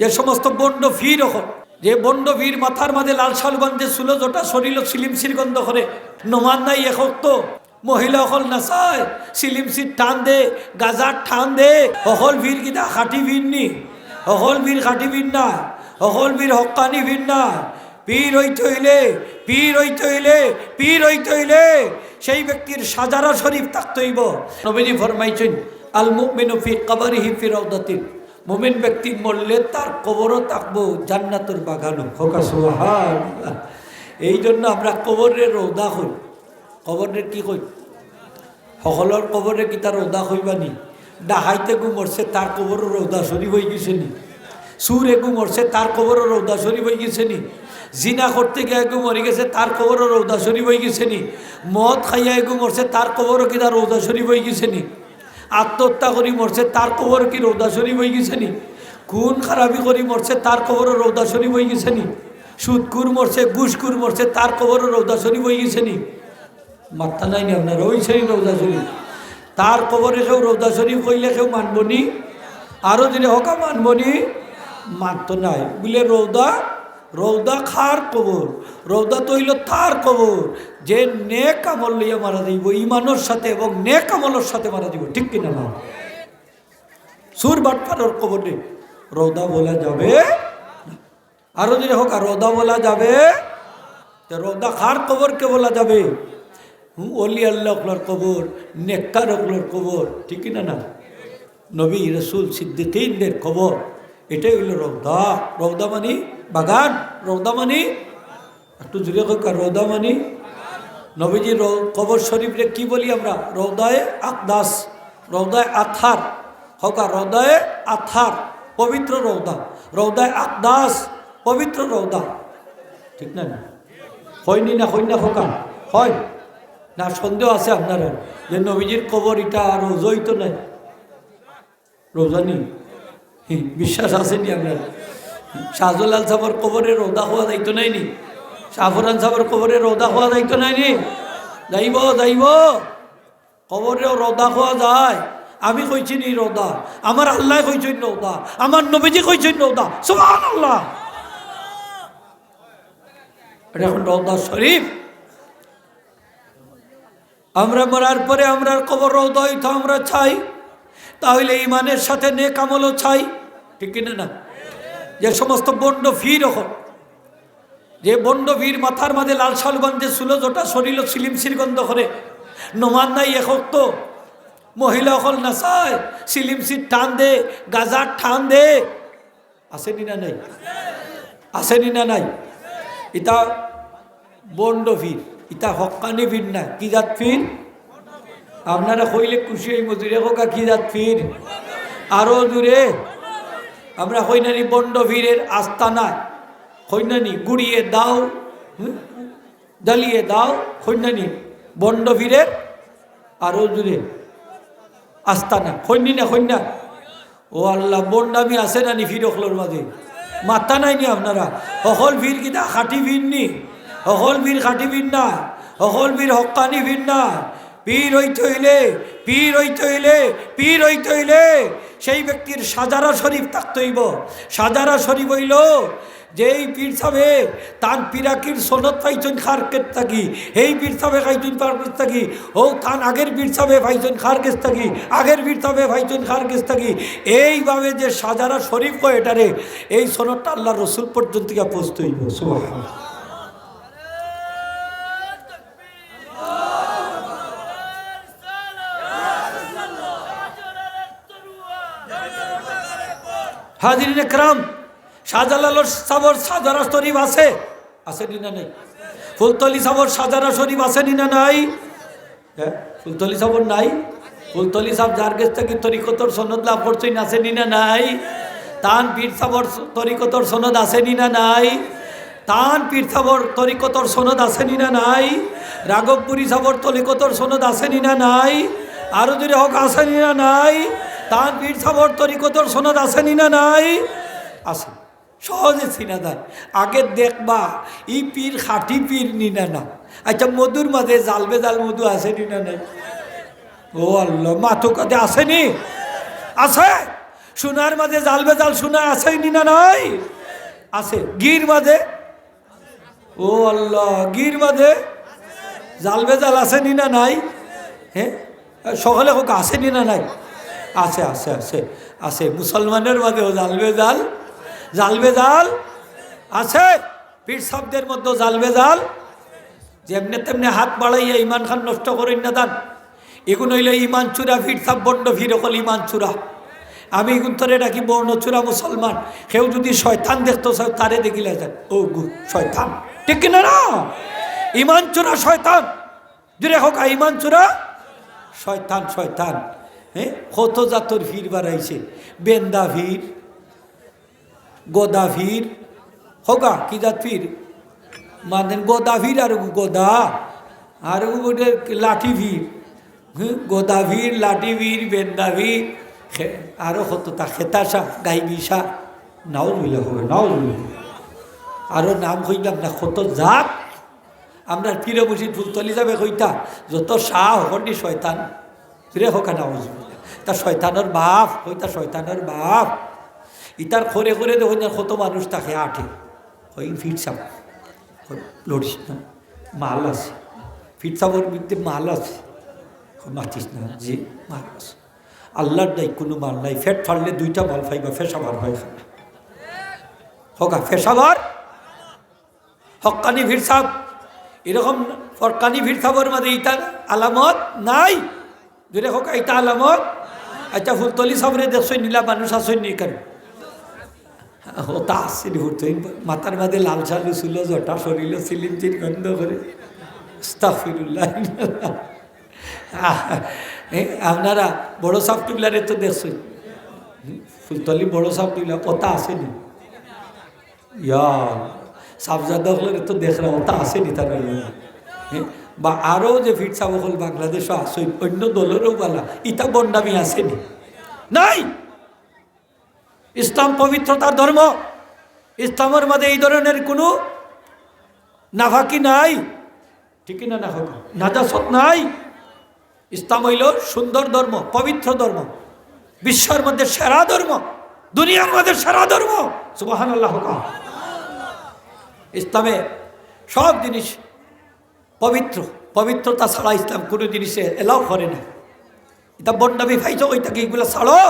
যে সমস্ত বন্ড ফির এখন যে বন্ড ফির মাথার মাঝে লাল শাল বান্ধে সুলো জোটা, শরীর সিলিম সিরগন্ধ করে। নমান নাই এখন তো মহিলা অকল নাচায়, সিলিম সির টান দে, গাজার টান দে। অকল ভির কিনা খাটি ভির নি? অকল ভির খাটি ভির না, অকল ভির হকানি ভির না। পীর হইতে হইলে পীর হইতে হইলে পীর হইতে হইলে সেই ব্যক্তির সাজারা শরীফ থাকতে হইব নবীজি ফরমাইছেন, আল মুমিনু ফি কবরিহি ফি রাউদাতিন। মুমিন ব্যক্তি মরলে তার কবরও থাকব, জান্নাতুর বাগানো হোকা সুবহানাল্লাহ এই জন্য আমরা কবরের রৌদা হই কবরের কি কই সকলের কবরে কি তার রৌদা হইবানি ডাহাইতে গু মরছে, তার কবরও রৌদা শরীফ হয়ে গেছে নি। সুর এগু মরছে, তার কবরও রৌদা শরীফ হয়ে গেছে নি। জিনা করতে গিয়ে এগু মরে গেছে, তার কবরও রৌদা শরীফ হয়ে গেছে নি। মদ খাইয়া এগু মরছে, তার কবরও কি তার রৌদা শরীফ হয়ে গেছে নি? আত্মহত্যা করি মরছে তার কবর কি? রৌদা শরীফ হয়ে গেছে নি? খুন খারাপি করি মরছে তার কবরও রৌদা শরীফ হয়ে গেছে নি? সুদকুর মরছে ঘুষকুর মরছে তার কবরও রৌদা শরীফ হয়ে গেছে নি? মাত্রা নাই নি আপনার ওই সেই রৌদা শরীফ তার কবরে কেউ রৌদা শরীফ কইলে কেউ মানবনি। আরও যদি হকা মানবনি মানত নাই। বুলে রৌদা রৌদা খার কবর রৌদা তো হইল তার কবর। যে নেক আমল লইয়া মারা যাইব ইমানোর সাথে এবং নেক আমলের সাথে মারা যাইব, ঠিক কিনা না? সুর বাটপানোর কবরে রৌদা বলা যাবে আরও যদি হোক রৌদা বলা যাবে রৌদা খার কবরকে বলা যাবে? অলি আল্লাহ অকলার কবর, নেককার অকলার কবর, ঠিক না না? নবী রসুল সিদ্দিকদের কবর। এটাই হইল রৌদা রৌদা মানি বাগান রৌদা মানি একটু জুড়ে হোক আর রৌদা মানি নবীজি কবর শরীফরে কি বলি আমরা? রৌদায় আকদাস রৌদায় আথার। হোক রৌদায় আথার, পবিত্র রৌদা রৌদায় আকদাস, পবিত্র রৌদা ঠিক না? হয়নি না হই না হোকা হয়। না, সন্দেহ আছে আপনার যে নবীজির কবর আর রোজই তো নাই। রোজানি বিশ্বাস আসেনি আপনার? শাহজলাল সাহর কবরে রোদা হওয়া যাইতো নাই নি? শাহফুরান সাহর কবরে রোদা হওয়া যাইতো নাই নি? যাইব যাইব। কবরেও রোদা হওয়া যায়। আমি কইছি নি রোদা আমার আল্লাহ কইছেন রোদা আমার নবীজি কইছেন রোদা সুবহান আল্লাহ এখন রৌদা শরীফ। আমরা মরার পরে আমরা কবর রৌদা হইতো আমরা চাই। তাহলে ইমানের সাথে নেক আমলও চাই। ঠিক কিনা না? যে সমস্ত বন্ড ফির এখন যে বন্ড ফির মাথার মাঝে লাল শাল বান্ধে সুলো জোটা শরীর সিলিম সিরগন্ধ করে। নমান নাই একক তো মহিলা অকল নাচায়, সিলিম সির টান দে, গাজার টান দে। আসেনি না নাই? আসেনি না নাই? ইতা বন্ড ফির ইতা হকানি ফির না। কি জাত ফির আপনারা কইলে খুশি হই মজুরে হোকা কি জাত ফির আরও দূরে আমরা হইনানি বন্ড ফিরের আস্তানা হইনানি গুড়িয়ে দাও? জ্বালিয়ে দাও হইনানি বন্ড ফিরের আরও দূরে আস্তানা। হইনি না, হইনা ও আল্লাহ বন্ডামি আছে না নি ফির অখলোর মাঝে? মাথা নাই নি আপনারা? অকল ভিড় কিতা খাটি ভিড় নি? অকল ভিড় খাটি ভিড় না অকল ভিড় হকানি ভিড় না পীর হইতে হইলে পীর হইতে হইলে পীর হইতে হইলে সেই ব্যক্তির সাজারা শরীফ থাকতে হইব সাজারা শরীফ হইল যেই পীর সাবে তার পিরাকির সনদ পাইছেন খার কেত থাকি। এই পীর সাবে খাইছেন পার কেস থাকি। ও তান আগের পীর সাবে ভাইছেন খার কেস থাকি। আগের পীর সাবে ভাইছেন খার কেস থাকি। এইভাবে যে সাজারা শরীফ কয় এটারে, এই সনদটা আল্লাহ রসুল পর্যন্ত গিয়ে পৌঁছতে হাজির ক্রাম শাহজালালোর সাবর সাজারা শরীফ আছে? আছে নি না নেই? ফুলতলি সাবর সাজারা শরীফ আছে নি না নাই? হ্যাঁ? ফুলতলি সাবর নাই? ফুলতলি সাহ যার কাছ থেকে তরিকতর সনদ লাভ করছেন আছে নি না নাই? তান পীর সাবর তরিকতর সনদ আছে নি না নাই? তান পীর সাবর তরিকতর সনদ আছে নি না নাই? রাঘবপুরী সাবর তরিকতর সনদ আছে নি না নাই? আরও যদি হক আছে নি না নাই? তান পীর সাবর তরিকতর সনদ আছে নি না নাই? আছে সহজে চিনা যায়। আগে দেখবা, ই পীর খাটি পীর নিনা না আচ্ছা মধুর মাঝে জালবে জাল মধু আছে নিনা নাই? ও আল্লাহ মাথো কাতে আসেনি? আছে? সোনার মাঝে জাল বেজাল সোনা আছে নি না নাই? আছে। গির মাঝে? ও আল্লাহ, গির মাঝে? জাল বেজাল আছে নি না নাই? হ্যাঁ? সকালে হোক আছে নি না নাই? আছে আছে আছে আছে। মুসলমানের মাঝেও জাল বেজাল জাল, আছে। পীর শব্দের মধ্যে জাল। বেজাল যেমনি তেমনি হাত বাড়াইয়া ইমান খান নষ্ট করেন না দান এগুলো হইলে ইমান চূড়া ভিড় সাব বন্ড ভিড় অকল ইমান চূড়া আমি এগুন তোরে ডাকি বর্ণচূড়া মুসলমান। কেউ যদি শয়তান দেখতো তারে দেখিলে যান ও গু শয়তান। ঠিক কিনা না? ইমান চূড়া শয়তান। জুড়ে হোক ইমান চূড়া শয়তান শয়তান। হ্যাঁ? কত জাতর ভিড় বাড়াইছে। বেন্দা ভিড় গোদা ভিড়। হোগা কি জাত ভিড়? মানে গোদা ভিড় আর গোদা। আর লাঠি ভিড়। হ্যাঁ, গোদা ভিড় লাঠি ভিড় বেন্দা ভিড়। খে- আরও কত তা খেতাসা গাই বিশা নাও জুইলে হবে নাও জুইলে আরও নাম কইলাম না কত জাত। আমরা ফিরে বসি ফুলতলি যাবে কইতা যত শাহ হকনি শয়তান। ফিরে হোকা নাও তা শয়তানের বাপ কইতা শয়তানের বাপ। ইতার খরে করে দেখুন কত মানুষ তাকে আঠে ওই ফিরসাম লড়িস না। মাল আছে। ফিরসামর মধ্যে মাল আছে। মাতিস না। যে মাল আছে। আল্লাহর নাই, কোনো মাল নাই। ফেট ফাড়লে দুইটা মাল ফাইবা ফেসাবার হয় খানা হোকা ফেসাবার হকানি ভিড় সাহ এরকম ফরকানি ভিড় সাহর মধ্যে ইটার আলামত নাই। যদি হোক এটা আলামত আচ্ছা ফুলতলি সাবরে দেখছই নীলা মানুষ আসই নি কেন? ওটা আসছে হুটই মাথার মাঝে লাল চালু ছিল জটা শরীর সিলিম চির গন্ধ করে এ, আপনারা বড় সাপ টুকলারে তো দেখছেন ফুলতলি বড় সাপ টুকলা ওটা আসেনি ইয়া সাবজাদা হলে তো দেখরা ওটা আসেনি তারা হ্যাঁ? বা আরও যে ফিট সাব হল বাংলাদেশও আসে অন্য দলেরও বলা, ইটা বন্ডামি আসেনি। নাই! ইসলাম পবিত্রতার ধর্ম। ইসলামের মধ্যে এই ধরনের কোনো নাফাকি নাই। ঠিক না না হোক নাজাসত নাই। ইসলাম হইল সুন্দর ধর্ম, পবিত্র ধর্ম। বিশ্বের মধ্যে সেরা ধর্ম। দুনিয়ার মধ্যে সেরা ধর্ম। সুবাহান আল্লাহ ইসলামে সব জিনিস পবিত্র, পবিত্রতা ছাড়া ইসলাম কোনো জিনিসে এলাও করে না। এটা বন্ডামি ফাইছ ওইটাকে এইগুলো ছাড়ো।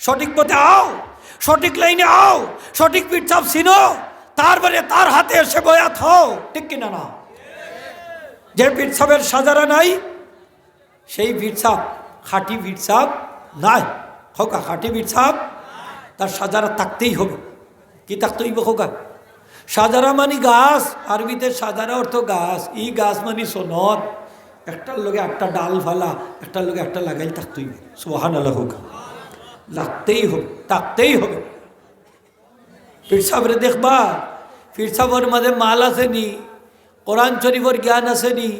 সঠিক পথে আও, সঠিক লাইনে আও, সঠিক পিঠসাপ চিনো তারপরে তার হাতে এসে বয়াত হও। ঠিক কিনা না? যে পিঠসাপের সাজারা নাই, সেই পিঠসাপ খাঁটি পিঠসাপ নাই। হোকা খাঁটি পিঠসাপ তার সাজারা থাকতেই হবে। কি থাকতে হইব হোকা সাজারা মানি গাছ, আরবিতে সাজারা অর্থ গাছ। ই গাছ মানি সোনর। একটার লগে একটা ডাল ফালা, একটার লগে একটা লাগাই থাকতেই সোহান আল্লাহ হোকা। লাগতেই হবে, থাকতেই হবে। ফিরসাবরে দেখবা ফিরসাবর মাঝে মাল আসেনি কোরআন শরীফর জ্ঞান আসেনি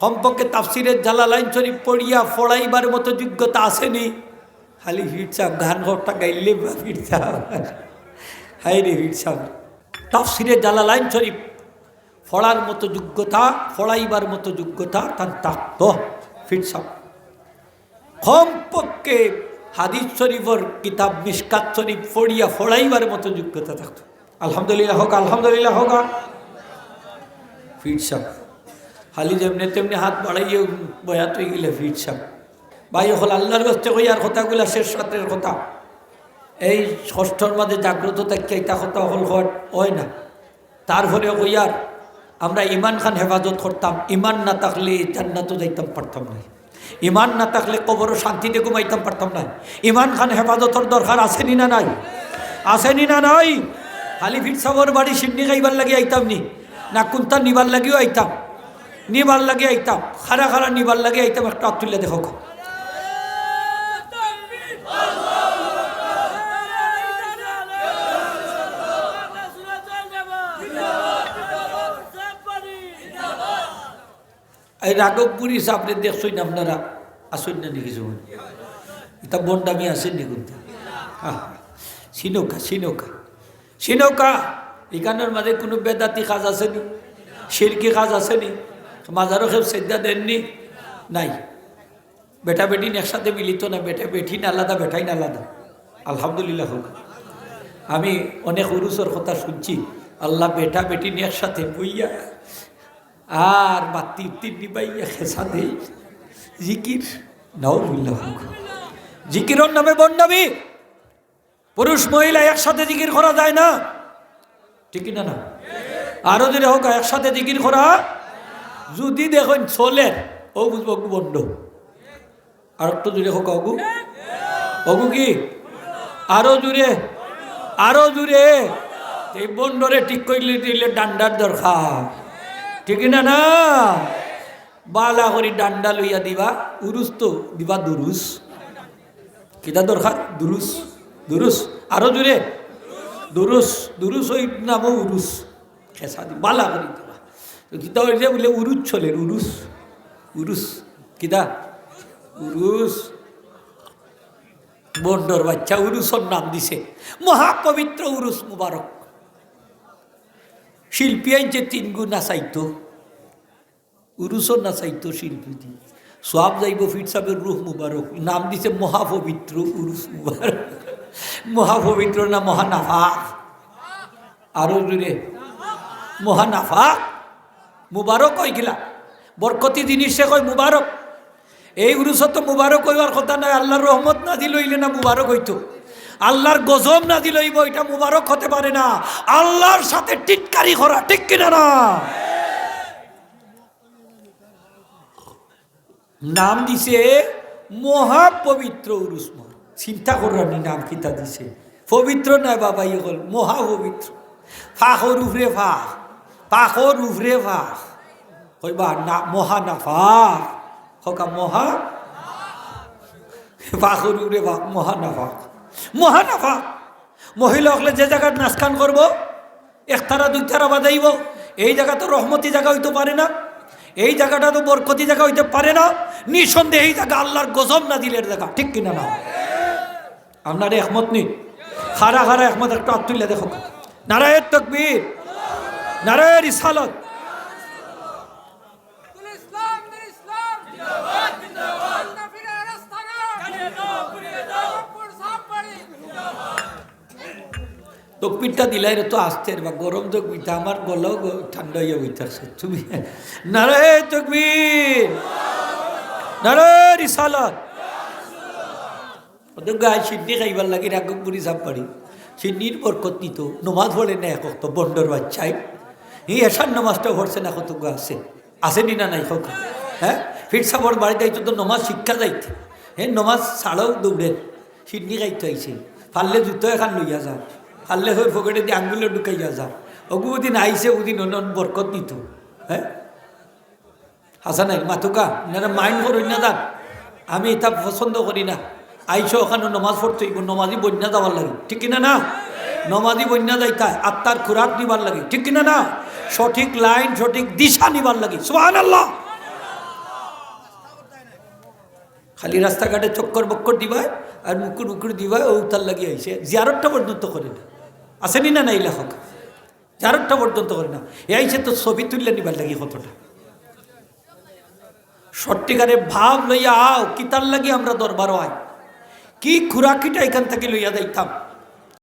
কমপক্ষে তাফসিরের জালালাইন শরীফ পড়িয়া ফড়াইবার মতো যোগ্যতা আসেনি খালি ফিরসাব গান ঘরটা গাইলে বা ফিরসাব হাই রে ফিরসাব তাফসিরের জালালাইন শরীফ। ফড়ার মতো যোগ্যতা ফড়াইবার মতো যোগ্যতা, তার থাকত ফিরসাব কমপক্ষে হাদিস শরীফর কিতাব মিসকাত শরীফ ফড়িয়া ফড়াইবার মতো যোগ্যতা থাকতো। আলহামদুলিল্লাহ হোক আলহামদুলিল্লাহ হোক। ফিট সাপ খালি যেমনি তেমনি হাত বাড়াইয়ে বয়াত হয়ে গেলে ফিট সাপ ভাই, হল আল্লাহর কাছে কইয়ার কথাগুলা শেষ রাতের কথা। এই ষষ্ঠর মাঝে জাগ্রত থাকি এটা কথা হল হয় না। তারপরে কইয়ার আমরা ইমান খান হেফাজত করতাম, ইমান না থাকলে জান্নাতও যাইতাম, পারতাম না ইমান না থাকলে কবর শান্তিতে ঘুমাইতাম, পারতাম না ইমান খান হেফাজতর দরকার আসেনি না নাই? আসেনি না নাই? খালি ফিট সাবর বাড়ি সিন্নি খাইবার লাগে আইতাম নি, না কুন্তা নিবার লাগিও আইতাম, নিবার লাগে আইতাম খারা খারা নিবার লাগে আইতাম, একটা আতুল্লা দেখো। এই রাঘবপুরি আপনি দেখছই না আপনারা। আসুন না যেমন এটা বন্ডামি আসেন নি কিন্তু সিনৌকা সিনৌকা। সিনৌকা, এখানের মাঝে কোনো বেদাতি কাজ আসেনি শিরকি কাজ আসেনি মাজারও খেপ সেদ্ধা দেননি নাই। বেটা বেটিন একসাথে মিলিত না, বেটা বেঠিন আলাদা বেটাইন আলাদা। আলহামদুলিল্লাহ হোক। আমি অনেক উরুসর কথা শুনছি। আল্লাহ বেটা বেটি নিয়ে একসাথে বইয়া আর বাতি তিন নিবাইয়া খেসা দেই জিকির হোক জিকিরর নামে বন্ডামি পুরুষ মহিলা একসাথে জিকির করা যায় না। ঠিক না না? আরও যদি হোক, একসাথে জিকির করা যদি দেখেন চলে ও বুঝব অগু বন্ড আর একটু জুড়ে হোক, অগু। অগু কি? আরও জুড়ে আরও জুড়ে এই বন্ডরে ঠিক করলে দিলে ডান্ডার দরকার। ঠিক না না? বালা করি ডান্ডা লইয়া দিবা উরুস তো, দিবা দুরুস কিতা দরকার দুরুস দুরুস আরও জুড়ে দুরুস দুরুস ওই নামও উরুস খেসা দি, বালা করি দিবা। কিতা হইলে বলে উরুস চলে উরুস উরুস কিতা উরুস বন্ডর বাচ্চা উরুসর নাম দিছে। মহাপবিত্র উরুস মুবারক শিল্পী আইনছে তিন গুণ নাচাইতো উরুসর নাচাইতো শিল্পী দি সব যাইব ফির সাহেবের রুহ মুবারক। নাম দিছে মহাপবিত্র উরুস মুবারক। মহাপবিত্র না মহানাফা আরও জুড়ে মহানাফা মুবারক কই গিলা? বরকতি জিনিসে কয় মুবারক। এই উরুসত মুবারক হইবার কথা নাই, আল্লাহর রহমত না দিল না মুবারক হইতো। আল্লাহর গজব না দিল এটা মুবারক হতে পারে না। আল্লাহর সাথে টিটকারি করা, ঠিক কিনা না? নাম দিছে মহাপবিত্র উরুসমর। চিন্তা করানি নাম কিতা দিছে? পবিত্র নয় বাবা ইয়ে হল মহাপবিত্র। ফাঁকর উফরে ফাঁক পাখর উফরে ফাঁক কইবা না, মহা না ফাঁক হকা মহা? ফাঁকর উফরে ফাঁক মহা না ফাঁক মহা না ফাঁক মহিলা হলে যে জায়গায় নাচকান করব একতারা দুই তারা বাজাইব, এই জায়গা তো রহমতি জায়গা হইতে পারে না, এই জায়গাটা তো বরকতি জায়গা হইতে পারে না নিঃসন্দেহে এই জায়গা আল্লাহর গজব না দিলের জায়গা, ঠিক কিনা না? আপনার একমত নেই? খারা খারা একমত, একটু আত্মুল্লা দেখো। নারায়ণ তকবীর নারায়ণ ইসালত তকবিরটা দিলাই তো আসতে বা, গরম তকবিরটা আমার গলাও ঠান্ডা হয়ে বইতেছে তুমি। নারায়ণ তকবীর নারায়ণ ইসালত ওদের গায়ে সিন্নি খাইবার লাগে রাগপুরি সাপ পারি সিন্নির বরকত নিত, নমাজ পড়ে না এক তো, বন্ডর বাচ্চাই। এই এসার নমাজটা পড়ছে না কত আছে। আসেনি না নাই হোক হ্যাঁ? ফির সাবর বাড়িতে আইতো তো নমাজ শিক্ষা যাইতে। হ্যাঁ নমাজ ছাড়াও দৌড়েন সিন্নি খাইতে আইছে। পারলে জুতো এখান লইয়া যাও। পারলে হয়ে ফকেটে দিয়ে আঙ্গুলে ঢুকাইয়া যাও অগু ওদিন আইসে ওদিন অন্য বরকত নিত হ্যাঁ? হাসান মাতুকা এনারা মাইন্ড না আমি এটা পছন্দ করি না। আইসো ওখানে নমাজ পড়তে নমাজি বন্যা যাওয়ার লাগে। ঠিক কিনা না? নমাজি বন্যা যাইতা আত্মার খুরাক নিবার লাগে। ঠিক কিনা না? সঠিক লাইন, সঠিক দিশা নিবার লাগে। সুহান আল্লাহ খালি রাস্তাঘাটে চক্কর বক্কর দিবায় আর মুকুর মুকুর দিবায় ও তার লাগিয়ে আইসে জিয়ারতটা পর্যন্ত করে না। আসেনি না নাই লেখক? যারটা পর্যন্ত করে না। এই সে তো ছবি তুললে নিবার লাগে কতটা? সত্যিকারে ভাব লইয়া আও কিতার লাগি আমরা দরবার হয়? কি খুরাকিটা এখান থেকে লইয়া যাইতাম?